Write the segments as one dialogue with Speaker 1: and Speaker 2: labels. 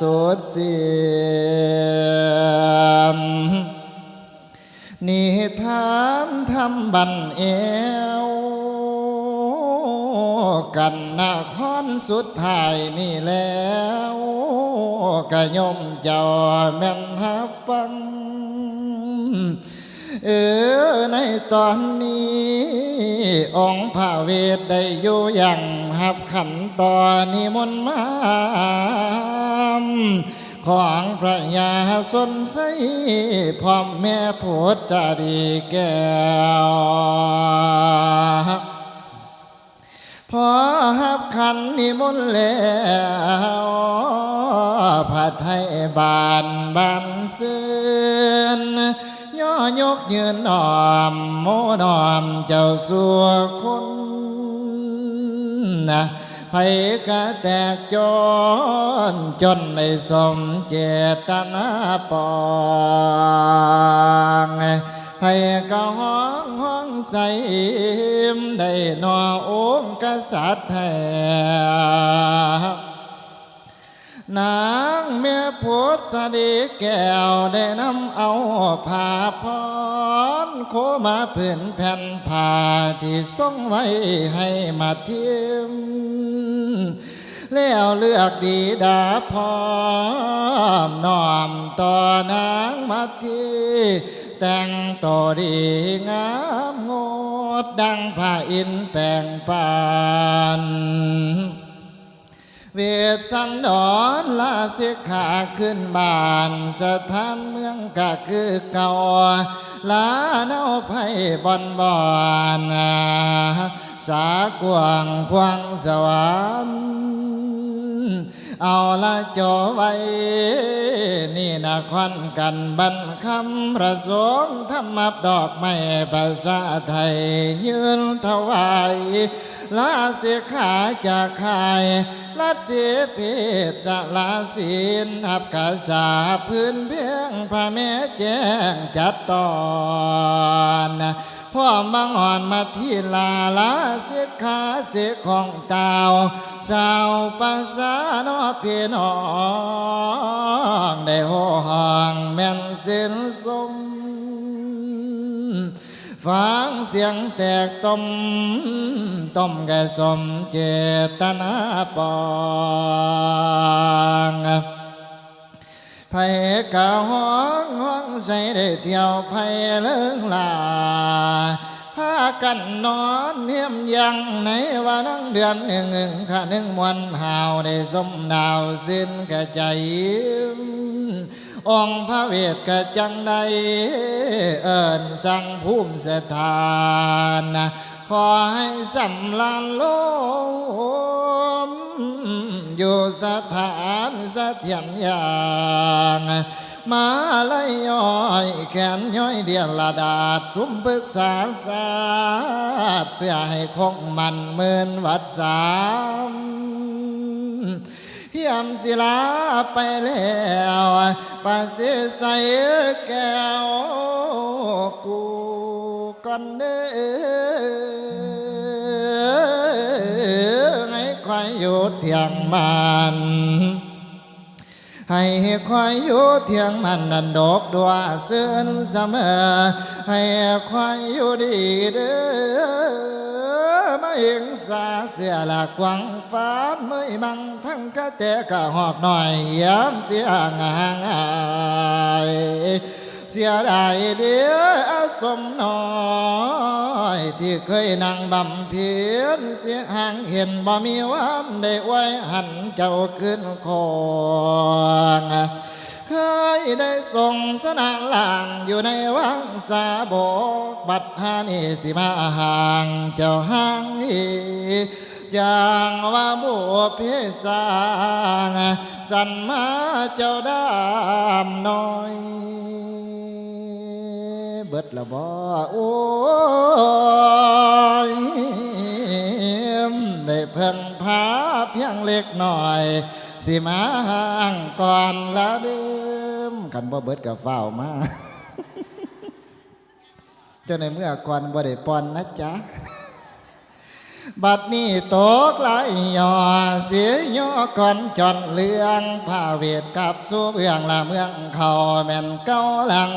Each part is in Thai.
Speaker 1: สุดเสียนนิทานทำบันเอว กันนาคอนสุดท้ายนี่แล้วกะยมเจ้าแม่นหับฟัง เออในตอนนี้องค์พระเวทได้อยู่อย่างหับขันตอนนิมนต์มาของพระยาสนใสพ่อแม่โพธจารีแก้วพอหับขันนิมนต์แล้วพระไทยบานบานเสือน ย่อยกยืนนอมโมนอมเจ้าสัวคนนะไผกะแตกจ นางให้กะห้องห้องใสมได้นอองค์กษัตริย์แท้นางเมียโพธสดีแก้วได้นำเอาผ้าพรโคมาผืนแผ่นผ้าที่ทรงไว้ให้มาเทียมแล้วเลือกดีดาพร้อมน้อมต่อนางมาทีแต่งตัวดีงามงดดังผ้าอินแปลงปาน เวทสันดอนลาสิกขาขึ้นบานสถานเมืองก็คือเก่าลาเนาไพ่บอนบอนสากวางควางสวรรค์ เอาละจอไว้ นี่นะควันกันบันคำประสงค์ธรรมบดอกไม้ภาษาไทยยืนถวายลาเสียขาจากขายลัดเสียเพศสลาศีลอับกาสาพื้นเพียงพระแม่แจ้งจัดตอน พ่อมังอ่อนมาที่ลาลาเสียขาเสียของเตาสาวภาษานอพี่น้องได้โหห้องแม่นเส้นสมฟังเสียงแตกต้มต้มแก่สมเจตนาปองไผกะห้องห้องใส่ได้เที่ยวไผเลิงลา กันนอนเนียมยังในว่านังเดือนหนึ่งหนึ่งข้าหนึ่งมวนหาวได้สมดาวสิ้นกระใจองพระเวทกระจังใดเอิญสั่งภูมิสถานขอให้สำลานโลมอยู่สถานสะเทียนยาง มาลยย้อยแขนย้อยเดียนละดาดสุมปรึกษาศาสตร์เสียให้คงมันเมินวัดสามเฮียมศิลาไปแล้วปาเสใส่แก้วกูก่อนเด้อให้ควายอยู่เทียงมัน ให้ควายอยู่เที่ยงมันนันดอกดัวเสื่อนเสมอให้ควายอยู่ดีเด้อมาเองสาเสียหลักกวังฟ้าเมื่อยบังทั้งกะแต่กะหอกหน่อยย้ำเสียงางอายเสียดายเดียวอาสมน้อยที่เคยนั่งบำเพ็ญเสียห่างเห็นบ่มีวันได้ไว้หันเจ้าขึ้นคองเคยได้ส่งสนานล่างอยู่ในวังสาบกบัดหานีสิมาห่างเจ้าห่างอีอย่างว่าบัวเพสางสันมาเจ้าดามน้อย บิดละบ่โอ้ยได้เพิ่งพาเพียงเล็กหน่อย สิมาห่างก่อนละเดิมกันบ่เบิดกับฝ้ามาเจ้าในเมื่อก่อนบ่ได้ปอนนะจ๊ะบัดนี้ตกไหลย่อเสียย่อก่อนจอนเลืองพาเวทกับสู้เบื้องละเมืองเขาแม่นเก้าหลัง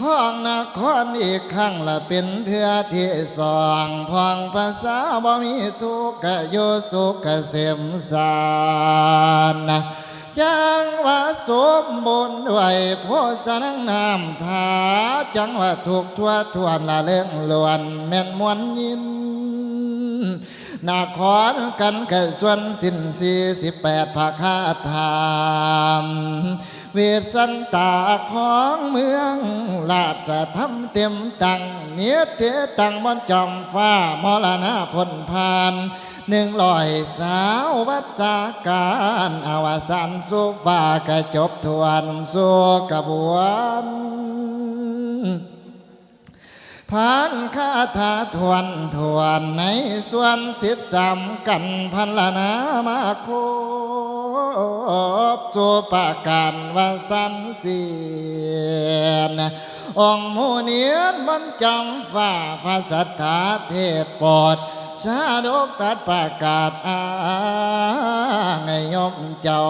Speaker 1: ของนครอีกครั้งละเป็นเทือที่สองพองภาษาบ่มีทุกข์กะโยสุขเสมสารนะจังว่าสมบุญด้วยโพสนังนามถาจังว่าถูกทั่วทวนละเลื่องลวนแม่นมวนยิน นาคอนกันแค่ส่วนสิ้นสี่สิบแปดภาคาธรรมเวสันตาของเมืองลาดจะทำเต็มตังเนียเทตังบนจอมฟ้ามรณะพลพานหนึ่งลอยสาววัดสาการอวสานสุฟ้ากระจบทวนสู่กระบวน ผ่านคาถาทวนทวนในส่วนสิบสามกันพันละนามาโคบสู่ปาการว่าสันเสียนองมูเนียนบนจำฝ่าภาษาถาเทศปอด ชาดกตัดประกาศอาไงยมจอ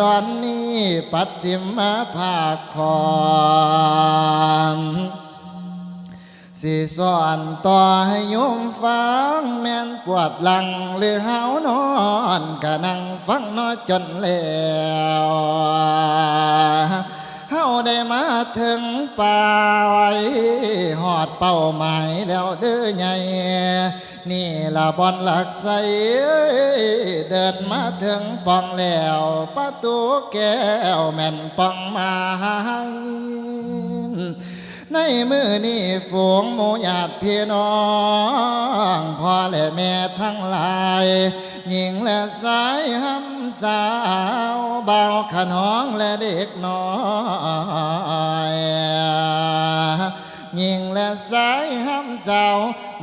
Speaker 1: ตอนนี้ปัดสิมมาภาคคอมสิสอนต่อให้โยมฟังแม่นปวดหลังหรือหาวนอนก็นั่งฟังนอจนแล้วเฮาได้มาถึงป่าไว้หอดเป้าหมายแล้วเด้อใหญ่ นี่ละบอนหลักใสเดินมาถึงปองแล้วประตูแก้วแม่นปองมาให้ในมือนี่ฝูงหมูญาติพี่น้องพ่อและแม่ทั้งหลาย หญิงและสายห้ำสาวเบาขน้องและเด็กน้อยหญิง และสายห้ำสาว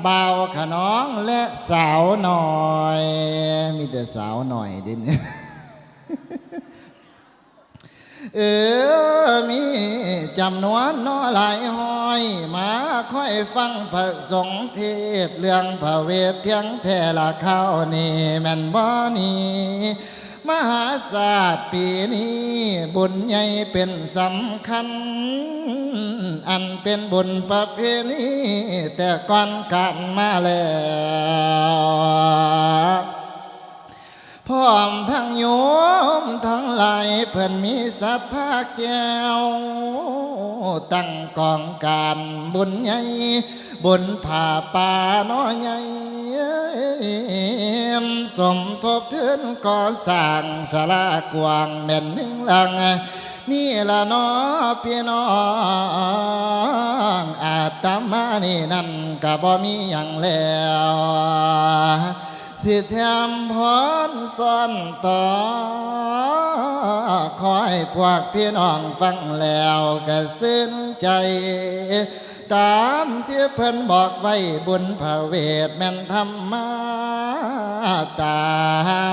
Speaker 1: เบาขน้องและสาวหน่อย มีแต่สาวหน่อยดิเนี่ยเออมีจำนวนน้อหลายห้อย มาค่อยฟังพระสงฆ์เทศเรื่องพระเวทเทียงแท่ละเข้านี่แม่นบ่นี่ มหาศาสตร์ปีนี้ บุญใหญ่เป็นสำคัญ อันเป็นบุญประเพณีแต่ก่อนกันมาแล้วพร้อมทั้งโยมทั้งหลายเพื่อนมีศรัทธาแก้ว ตั้งกองการบุญใหญ่ บุญผ่าป่าน้อยใหญ่สมทบเทุนก่อสร้างสลากวางแม่นหนึ่งหลังนี่ละน้อพี่น้องอาตมานี่นั่นก็บ่มีอย่างแล้วสิแถมพรซ่อนต่อคอยพวกพี่น้องฟังแล้วก็สิ้นใจ ตามที่เพิ่นบอกไว้บุญพระเวทแม่นธรรมาตา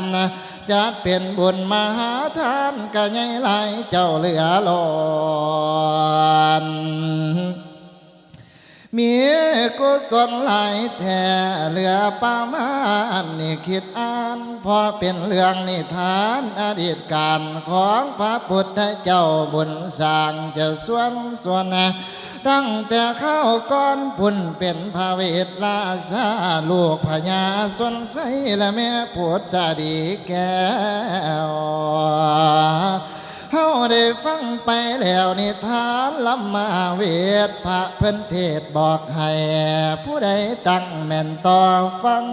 Speaker 1: มนะจัดเป็นบุญมหาทานก็ใหญ่หลายเจ้าเหลือหลอนมีกุศลหลายแท่เหลือประมาณนี่คิดอ่านพอเป็นเรื่องนิทานอดีตการของพระพุทธเจ้าบุญสร้างจะส่วนส่วนนะ ตั้งแต่เข้าก้อนพุ่นเป็นพระเวทราชาลูกพญาสนใสและแม่ปวดสาดีแก้วเฮาได้ฟังไปแล้วนิทานลำมาเวทพระเพิ่นเทศบอกให้ผู้ใดตั้งแม่นต่อฟัง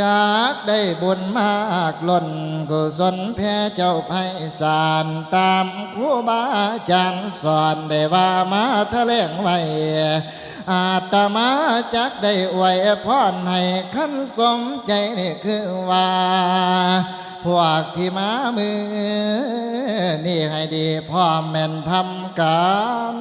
Speaker 1: จากได้บุญมากล้นกุศลแพ่เจ้าไพศาลตามครูบาอาจารย์สอนได้ว่ามาทะเลงไว้อาตมาจักได้ไหวพรให้ขันสมใจนี่คือว่า พวกที่มามือ นี่ให้ดีพ่อแม่นพำกัน